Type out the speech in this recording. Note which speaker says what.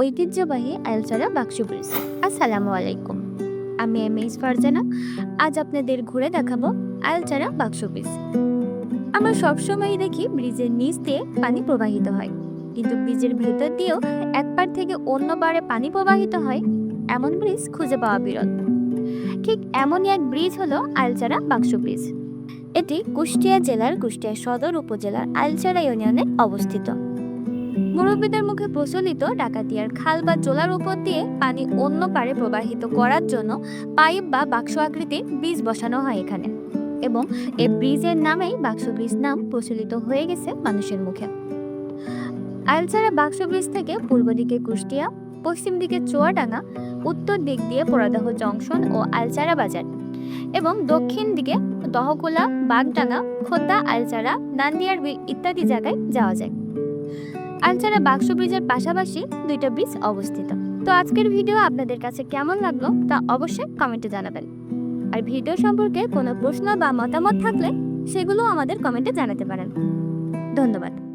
Speaker 1: ঐতিহ্যবাহী আইলচারা বাক্সু ব্রিজ আসসালামু আলাইকুম। আমি এম এস ফারজানা। আজ আপনাদের ঘুরে দেখাবো আইলচারা বাক্সু ব্রিজ আমরা সবসময় দেখি ব্রিজের নিচ দিয়ে পানি প্রবাহিত হয়। কিন্তু ব্রিজের ভেতর দিয়েও এক পার থেকে অন্য পারে পানি প্রবাহিত হয়, এমন ব্রিজ খুঁজে পাওয়া বিরল। ঠিক এমনই এক ব্রিজ হলো আইলচারা বাক্সু ব্রিজ। এটি কুষ্টিয়া জেলার কুষ্টিয়া সদর উপজেলার আইলচারা ইউনিয়নে অবস্থিত। মুরব্বীদের মুখে প্রচলিত ডাকাতিয়ার খাল বা জোলার উপর দিয়ে পানি অন্য পারে প্রবাহিত করার জন্য পাইপ বা বাক্স আকৃতির ব্রিজ বসানো হয় এখানে। এবং এই ব্রিজের নামেই বাক্স ব্রিজ নাম প্রচলিত হয়ে গেছে মানুষের মুখে। আইলচারা বাক্স ব্রিজ থেকে পূর্ব দিকে কুষ্টিয়া, পশ্চিম দিকে চুয়াডাঙ্গা, উত্তর দিক দিয়ে পোড়াদহ জংশন ও আলচারা বাজার এবং দক্ষিণ দিকে দহকোলা, বাগডাঙ্গা, খোদ্দা, আলচারা নান্দিয়ার বি- ইত্যাদি জায়গায় যাওয়া যায়। আলচারা বাক্স ব্রিজের পাশাপাশি দুইটা ব্রিজ অবস্থিত। তো আজকের ভিডিও আপনাদের কাছে কেমন লাগল তা অবশ্যই কমেন্টে জানাবেন। আর ভিডিও সম্পর্কে কোনো প্রশ্ন বা মতামত থাকলে সেগুলো আমাদের কমেন্টে জানাতে পারেন। ধন্যবাদ।